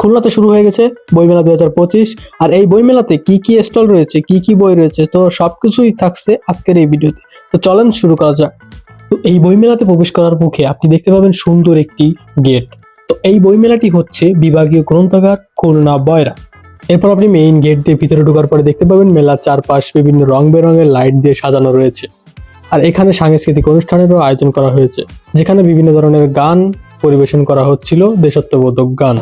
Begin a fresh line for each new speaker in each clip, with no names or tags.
খুলনাতে শুরু হয়ে গেছে বইমেলা দুই হাজার পঁচিশ। আর এই বইমেলাতে কি কি স্টল রয়েছে, কি কি বই রয়েছে, তো সবকিছুই থাকছে আজকের এই ভিডিওতে। তো চলেন শুরু করা যাক। তো এই বইমেলাতে প্রবেশ করার মুখে আপনি দেখতে পাবেন সুন্দর একটি গেট। তো এই বইমেলাটি হচ্ছে বিভাগীয় গ্রন্থাগার খুলনা বয়রা। এরপর আপনি মেইন গেট দিয়ে ভিতরে ঢোকার পরে দেখতে পাবেন মেলার চারপাশ বিভিন্ন রং বেরঙের লাইট দিয়ে সাজানো রয়েছে। আর এখানে সাংস্কৃতিক অনুষ্ঠানেরও আয়োজন করা হয়েছে, যেখানে বিভিন্ন ধরনের গান পরিবেশন করা হচ্ছিল দেশাত্মবোধক গান।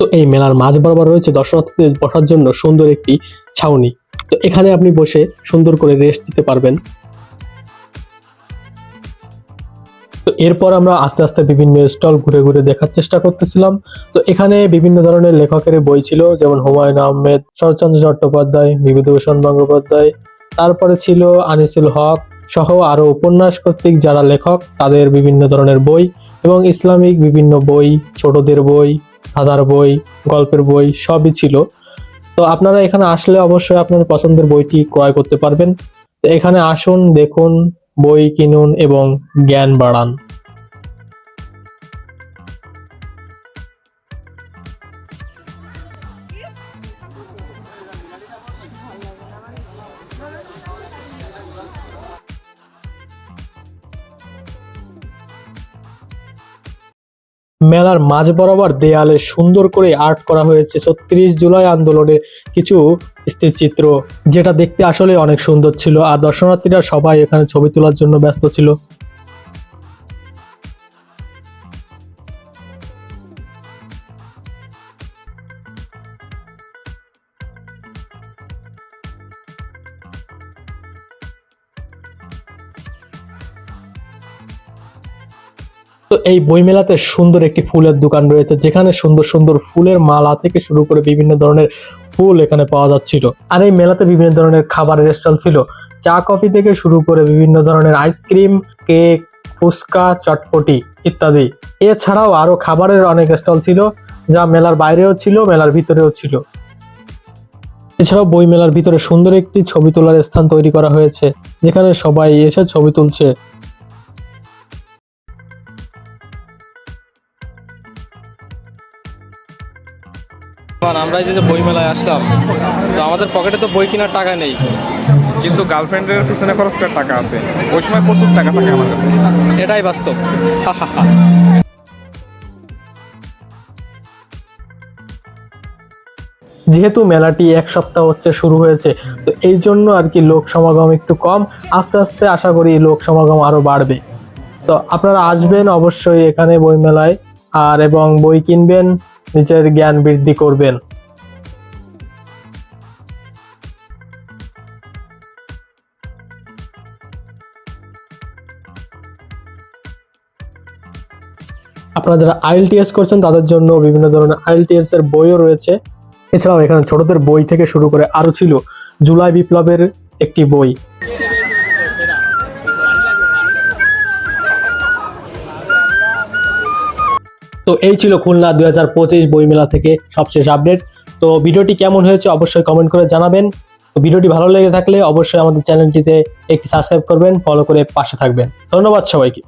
তো এই মেলার মাঝ বরাবর রয়েছে দর্শনার্থীদের বসার জন্য সুন্দর একটি ছাউনি। তো এখানে আপনি বসে সুন্দর করে রেস্ট দিতে পারবেন। তো এরপর আমরা আস্তে আস্তে বিভিন্ন স্টল ঘুরে ঘুরে দেখার চেষ্টা করতেছিলাম। তো এখানে বিভিন্ন ধরনের লেখকের বই ছিল, যেমন হুমায়ুন আহমেদ, শরৎচন্দ্র চট্টোপাধ্যায়, বিভূতিভূষণ গঙ্গোপাধ্যায় তারপরে ছিল আনিসুল হক সহ আরও উপন্যাস কর্তৃক যারা লেখক, তাদের বিভিন্ন ধরনের বই এবং ইসলামিক বিভিন্ন বই, ছোটদের বই ধাঁধার বই, গল্পের বই সবই ছিল। তো আপনারা এখানে আসলে অবশ্যই আপনার পছন্দের বইটি ক্রয় করতে পারবেন। তো এখানে আসুন, দেখুন, বই কিনুন এবং জ্ঞান বাড়ান। মেলার মাঝ বরাবর দেয়ালে সুন্দর করে আর্ট করা হয়েছে ছত্রিশ জুলাই আন্দোলনের কিছু স্থিরচিত্র যেটা দেখতে আসলে অনেক সুন্দর ছিল। আর দর্শনার্থীরা সবাই এখানে ছবি তোলার জন্য ব্যস্ত ছিল। তো এই বইমেলাতে সুন্দর একটি ফুলের দোকান রয়েছে, যেখানে সুন্দর সুন্দর ফুলের মালা থেকে শুরু করে বিভিন্ন ধরনের ফুল এখানে পাওয়া যাচ্ছিল। আর এই মেলাতে বিভিন্ন ধরনের খাবারের স্টল ছিল। চা, কফি থেকে শুরু করে বিভিন্ন ধরনের আইসক্রিম, কেক, ফুচকা, চটপটি ইত্যাদি। এছাড়াও আরও খাবারের অনেক স্টল ছিল, যা মেলার বাইরেও ছিল, মেলার ভিতরেও ছিল। এছাড়াও বই মেলার ভিতরে সুন্দর একটি ছবি তোলার স্থান তৈরি করা হয়েছে, যেখানে সবাই এসে ছবি তুলছে।
আমরা এই যে বই মেলায় আসলাম তো আমাদের পকেটে তো বই কেনার টাকা নেই।
কিন্তু গার্লফ্রেন্ডের পিছনে খরচ করার টাকা আছে। ওই সময় প্রচুর টাকা থাকে আমার কাছে।
এটাই বাস্তব।
যেহেতু মেলাটি এক সপ্তাহ হচ্ছে শুরু হয়েছে তো এই জন্য আর কি লোক সমাগম একটু কম। আস্তে আস্তে আশা করি লোক সমাগম আরও বাড়বে। তো আপনারা আসবেন অবশ্যই এখানে বই মেলায় আর এবং বই কিনবেন। নিজের জ্ঞান বৃদ্ধি করবেন। আপনারা যারা আইএলটিএস করছেন, তাদের জন্য বিভিন্ন ধরনের আইএলটিএস এর বইও রয়েছে। এছাড়াও এখানে ছোটদের বই থেকে শুরু করে আরও ছিল জুলাই বিপ্লবের একটি বই। তো এই ছিল খুলনা দুই হাজার পঁচিশ বইমেলা থেকে সবশেষ আপডেট। তো ভিডিওটি কেমন হয়েছে অবশ্যই কমেন্ট করে জানাবেন। তো ভিডিওটি ভালো লেগে থাকলে অবশ্যই আমাদের চ্যানেলটিতে একটি সাবস্ক্রাইব করবেন ফলো করে পাশে থাকবেন। ধন্যবাদ সবাইকে।